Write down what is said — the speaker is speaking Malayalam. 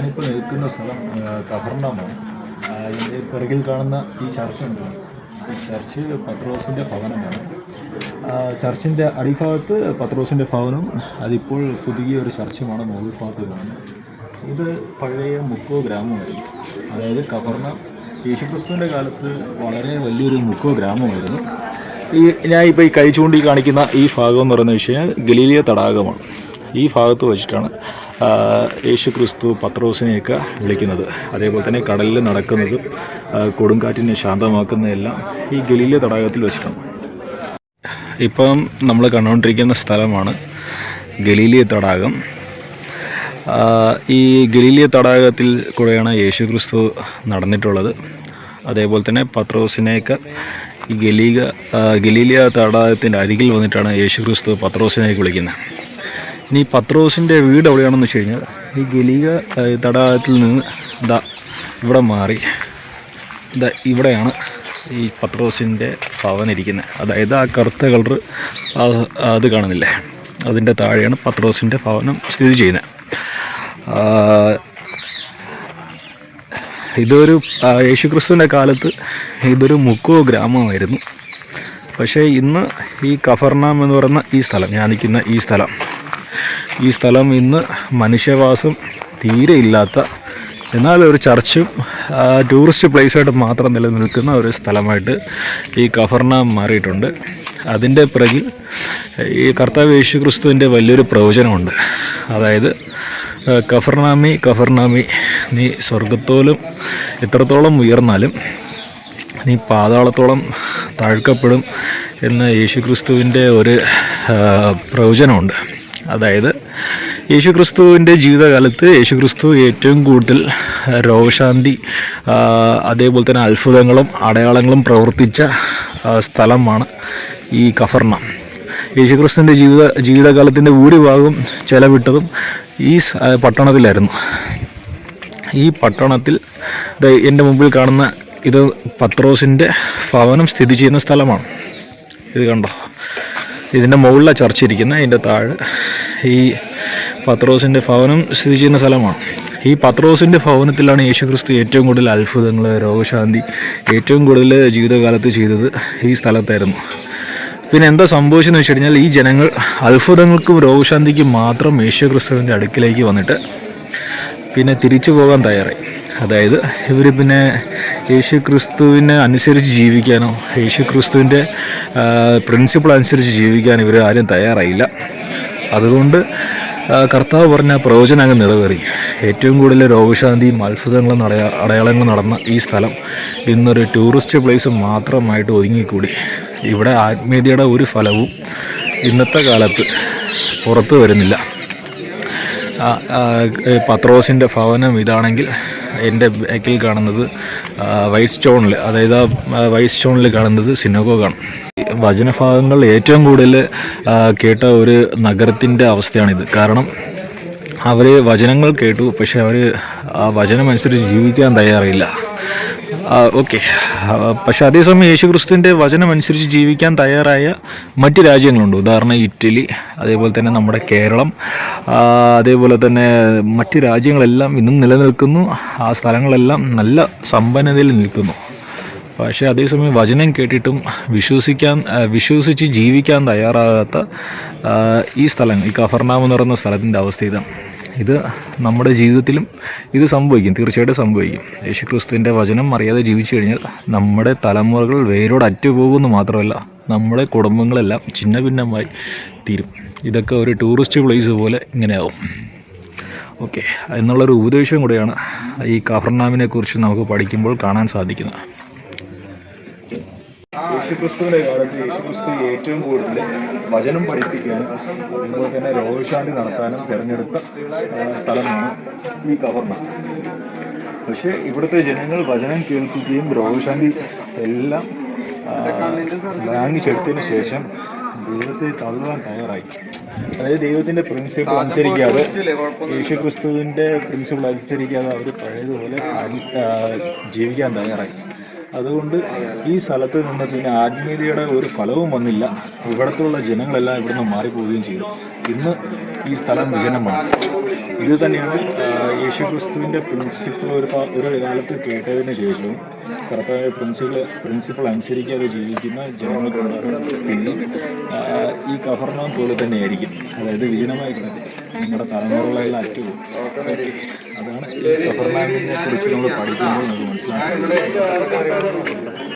ഞാനിപ്പോൾ നിൽക്കുന്ന സ്ഥലം കഹർണമാണ് എന്റെ പിറകിൽ കാണുന്ന ഈ ചർച്ചുണ്ട് ഈ ചർച്ച് പത്രോസിന്റെ ഭവനമാണ്. ചർച്ചിന്റെ അടിഭാഗത്ത് പത്രോസിന്റെ ഭവനം അതിപ്പോൾ പുതിയ ഒരു ചർച്ചുമാണ് മുകളിൽ ഭാഗത്ത് ഇത് പഴയ മുക്കോ ഗ്രാമമായിരുന്നു. അതായത് കഫർണ യേശുക്രിസ്തുവിന്റെ കാലത്ത് വളരെ വലിയൊരു മുക്കോ ഗ്രാമമായിരുന്നു. ഈ ഞാൻ ഇപ്പോൾ ഈ കൈ ചൂണ്ടി കാണിക്കുന്ന ഈ ഭാഗം എന്ന് പറയുന്ന കഴിഞ്ഞാൽ ഗലീലിയ തടാകമാണ്. ഈ ഭാഗത്ത് വെച്ചിട്ടാണ് യേശു ക്രിസ്തു പത്രോസിനെയൊക്കെ വിളിക്കുന്നത്. അതേപോലെ തന്നെ കടലിൽ നടക്കുന്നത് കൊടുങ്കാറ്റിനെ ശാന്തമാക്കുന്നതെല്ലാം ഈ ഗലീലിയ തടാകത്തിൽ വെച്ചിട്ടാണ്. ഇപ്പം നമ്മൾ കണ്ടുകൊണ്ടിരിക്കുന്ന സ്ഥലമാണ് ഗലീലിയ തടാകം. ഈ ഗലീലിയ തടാകത്തിൽ കൂടെയാണ് യേശു ക്രിസ്തു നടന്നിട്ടുള്ളത്. അതേപോലെ തന്നെ പത്രോസിനെയൊക്കെ ഈ ഗലീക ഗലീലിയ തടാകത്തിന്റെ അരികിൽ വന്നിട്ടാണ് യേശു ക്രിസ്തു പത്രോസിനെയൊക്കെ വിളിക്കുന്നത്. ഇനി പത്രോസിന്റെ വീട് എവിടെയാണെന്ന് വെച്ച് കഴിഞ്ഞാൽ ഈ ഗലീക ആ, തടാകത്തിൽ നിന്ന് ഇതാ ഇവിടെ മാറി. ഇതാ ഇവിടെയാണ് ഈ പത്രോസിന്റെ ഭവനിരിക്കുന്നത് അതായത് ആ കറുത്ത കളർ അത് കാണുന്നില്ലേ? അതിന്റെ താഴെയാണ് പത്രോസിന്റെ ഭവനം സ്ഥിതി ചെയ്യുന്നത്. ഇതൊരു യേശുക്രിസ്തുവിന്റെ കാലത്ത് ഇതൊരു മുക്കോ ഗ്രാമമായിരുന്നു. പക്ഷേ ഇന്ന് ഈ കഫർനാം എന്ന് പറയുന്ന ഈ സ്ഥലം ഞാൻ നിൽക്കുന്ന ഈ സ്ഥലം ഈ സ്ഥലം ഇന്ന് മനുഷ്യവാസം തീരെ ഇല്ലാത്ത എന്നാൽ ഒരു ചർച്ചും ടൂറിസ്റ്റ് പ്ലേസായിട്ട് മാത്രം നിലനിൽക്കുന്ന ഒരു സ്ഥലമായിട്ട് ഈ കഫർനാം മാറിയിട്ടുണ്ട്. അതിന്റെ പിറകിൽ ഈ കർത്താവ് യേശു ക്രിസ്തുവിന്റെ വലിയൊരു പ്രവചനമുണ്ട്. അതായത് കഫർനാമി കഫർനാമി നീ സ്വർഗത്തോലും എത്രത്തോളം ഉയർന്നാലും നീ പാതാളത്തോളം താഴ്ക്കപ്പെടും എന്ന യേശുക്രിസ്തുവിന്റെ ഒരു പ്രവചനമുണ്ട്. അതായത് യേശുക്രിസ്തുവിന്റെ ജീവിതകാലത്ത് യേശുക്രിസ്തു ഏറ്റവും കൂടുതൽ രോഗശാന്തി അതേപോലെ തന്നെ അത്ഭുതങ്ങളും അടയാളങ്ങളും പ്രവർത്തിച്ച സ്ഥലമാണ് ഈ കഫർണ. യേശുക്രിസ്തുവിന്റെ ജീവിത ജീവിതകാലത്തിന്റെ ഭൂരിഭാഗം ചെലവിട്ടതും ഈ പട്ടണത്തിലായിരുന്നു. ഈ പട്ടണത്തിൽ എന്റെ മുമ്പിൽ കാണുന്ന ഇത് പത്രോസിന്റെ ഭവനം സ്ഥിതി ചെയ്യുന്ന സ്ഥലമാണ്. ഇത് കണ്ടോ? ഇതിന്റെ മുകളിലാണ് ചർച്ച ഇരിക്കുന്നത് അതിന്റെ താഴെ ഈ പത്രോസിന്റെ ഭവനം സ്ഥിതി ചെയ്യുന്ന സ്ഥലമാണ്. ഈ പത്രോസിന്റെ ഭവനത്തിലാണ് യേശുക്രിസ്തു ഏറ്റവും കൂടുതൽ അത്ഭുതങ്ങൾ രോഗശാന്തി ഏറ്റവും കൂടുതൽ ജീവിതകാലത്ത് ചെയ്തത് ഈ സ്ഥലത്തായിരുന്നു. പിന്നെ എന്താ സംഭവിച്ചതെന്ന് വെച്ച് കഴിഞ്ഞാൽ ഈ ജനങ്ങൾ അത്ഭുതങ്ങൾക്കും രോഗശാന്തിക്കും മാത്രം യേശുക്രിസ്തുവിന്റെ അടുക്കിലേക്ക് വന്നിട്ട് പിന്നെ തിരിച്ചു പോകാൻ തയ്യാറായി. അതായത് ഇവർ പിന്നെ യേശു ക്രിസ്തുവിനെ അനുസരിച്ച് ജീവിക്കാനോ യേശു ക്രിസ്തുവിന്റെ പ്രിൻസിപ്പിൾ അനുസരിച്ച് ജീവിക്കാൻ ഇവർ ആരും തയ്യാറായില്ല. അതുകൊണ്ട് കർത്താവ് പറഞ്ഞ പ്രവചനം അങ്ങ് നിറവേറി. ഏറ്റവും കൂടുതൽ രോഗശാന്തിയും അത്ഭുതങ്ങളും അടയാ അടയാളങ്ങളും നടന്ന ഈ സ്ഥലം ഇന്നൊരു ടൂറിസ്റ്റ് പ്ലേസ് മാത്രമായിട്ട് ഒതുങ്ങിക്കൂടി. ഇവിടെ ആത്മീയതയുടെ ഒരു ഫലവും ഇന്നത്തെ കാലത്ത് പുറത്തു വരുന്നില്ല. പത്രോസിന്റെ ഭവനം ഇതാണെങ്കിൽ എന്റെ ബാക്കിൽ കാണുന്നത് വൈറ്റ് സ്റ്റോണിൽ അതായത് ആ വൈറ്റ് സ്റ്റോണിൽ കാണുന്നത് കാണും വചനഭാഗങ്ങൾ ഏറ്റവും കൂടുതൽ കേട്ട ഒരു നഗരത്തിന്റെ അവസ്ഥയാണിത്. കാരണം അവർ വചനങ്ങൾ കേട്ടു പക്ഷെ അവർ ആ വചനമനുസരിച്ച് ജീവിക്കാൻ തയ്യാറില്ല ഓക്കെ. പക്ഷെ അതേസമയം യേശു ക്രിസ്തുവിന്റെ വചനമനുസരിച്ച് ജീവിക്കാൻ തയ്യാറായ മറ്റ് രാജ്യങ്ങളുണ്ട്. ഉദാഹരണം ഇറ്റലി അതേപോലെ തന്നെ നമ്മുടെ കേരളം അതേപോലെ തന്നെ മറ്റ് രാജ്യങ്ങളെല്ലാം ഇന്നും നിലനിൽക്കുന്നു. ആ സ്ഥലങ്ങളെല്ലാം നല്ല സമ്പന്നതയിൽ നിൽക്കുന്നു. പക്ഷേ അതേസമയം വചനം കേട്ടിട്ടും വിശ്വസിക്കാൻ വിശ്വസിച്ച് ജീവിക്കാൻ തയ്യാറാകാത്ത ഈ സ്ഥലം ഈ കഫർനാമെന്ന് പറയുന്ന സ്ഥലത്തിന്റെ അവസ്ഥ ഇതാണ്. ഇത് നമ്മുടെ ജീവിതത്തിലും ഇത് സംഭവിക്കും തീർച്ചയായിട്ടും സംഭവിക്കും. യേശുക്രിസ്തുവിന്റെ വചനം അറിയാതെ ജീവിച്ചു കഴിഞ്ഞാൽ നമ്മുടെ തലമുറകൾ വേരോട് അറ്റുപോകുമെന്ന് മാത്രമല്ല നമ്മുടെ കുടുംബങ്ങളെല്ലാം ചിന്ന ഭിന്നമായി തീരും. ഇതൊക്കെ ഒരു ടൂറിസ്റ്റ് പ്ലേസ് പോലെ ഇങ്ങനെയാവും. ഓക്കെ എന്നുള്ളൊരു ഉപദേശം കൂടെയാണ് ഈ കാഫർനാമിനെക്കുറിച്ച് നമുക്ക് പഠിക്കുമ്പോൾ കാണാൻ സാധിക്കുന്നത്. യേശുക്രിസ്തുവിന്റെ കാലത്ത് യേശുക്രിസ്തു ഏറ്റവും കൂടുതൽ വചനം പഠിപ്പിക്കാനും അതുപോലെ തന്നെ രോഗശാന്തി നടത്താനും തിരഞ്ഞെടുത്ത സ്ഥലമാണ് ഈ കവർണ. പക്ഷേ ഇവിടുത്തെ ജനങ്ങൾ വചനം കേൾക്കുകയും രോഗശാന്തി എല്ലാം വാങ്ങിച്ചെടുത്തതിന് ശേഷം ദൈവത്തെ തള്ളുവാൻ തയ്യാറായി. അതായത് ദൈവത്തിന്റെ പ്രിൻസിപ്പിൾ അനുസരിക്കാതെ യേശുക്രിസ്തുവിന്റെ പ്രിൻസിപ്പിൾ അനുസരിക്കാതെ അവർ പഴയതുപോലെ ജീവിക്കാൻ തയ്യാറായി. അതുകൊണ്ട് ഈ സ്ഥലത്ത് നിന്ന് പിന്നെ ആത്മീയതയുടെ ഒരു ഫലവും വന്നില്ല. ഇവിടത്തുള്ള ജനങ്ങളെല്ലാം ഇവിടുന്ന് മാറിപ്പോവുകയും ചെയ്തു. ഇന്ന് ഈ സ്ഥലം വിജനമാണ്. ഇത് തന്നെയാണ് യേശു ക്രിസ്തുവിന്റെ പ്രിൻസിപ്പിൾ ഒരു ഒരു കാലത്ത് കേട്ടതിന് ശേഷവും കർത്താവ് പ്രിൻസിപ്പിൾ പ്രിൻസിപ്പിൾ അനുസരിക്കാതെ ജീവിക്കുന്ന ജനങ്ങൾക്കുണ്ടാകുന്ന സ്ഥിതി ഈ കഫർണം പോലെ തന്നെയായിരിക്കും. അതായത് വിജനമായി കിടക്കും. നിങ്ങളുടെ തലമുറകളെല്ലാം അറ്റുപോകും. അതാണ് ഈ കഫർനാമിനെ കുറിച്ച് നമ്മൾ പഠിക്കുമ്പോൾ നമുക്ക് മനസ്സിലാക്കുന്നത്